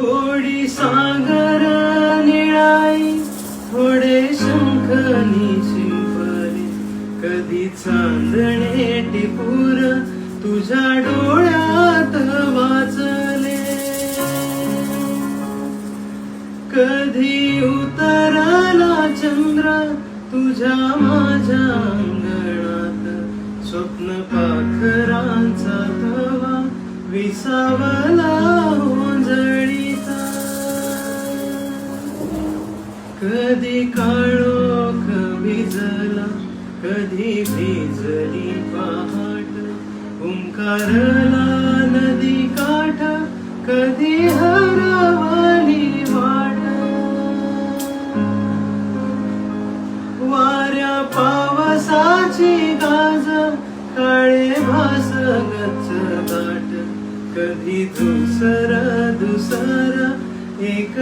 थोडी सागर निळाई थोडे शंखनी शिंपले. कधी चांदणे टिपूर तुझ्या डोळ्यात वाचले. कधी उतरला चंद्र तुझ्या माझ्या अंगणात. स्वप्न पाखरांचा तवा विसावला कधी काळोख भिजला कधी भिजली पहाट. ओंकारला नदी काठ कधी हरवली वाट. वाऱ्या पावसाची गाज काळे भासगच गच्च दाट कधी दुसरा दुसरा एक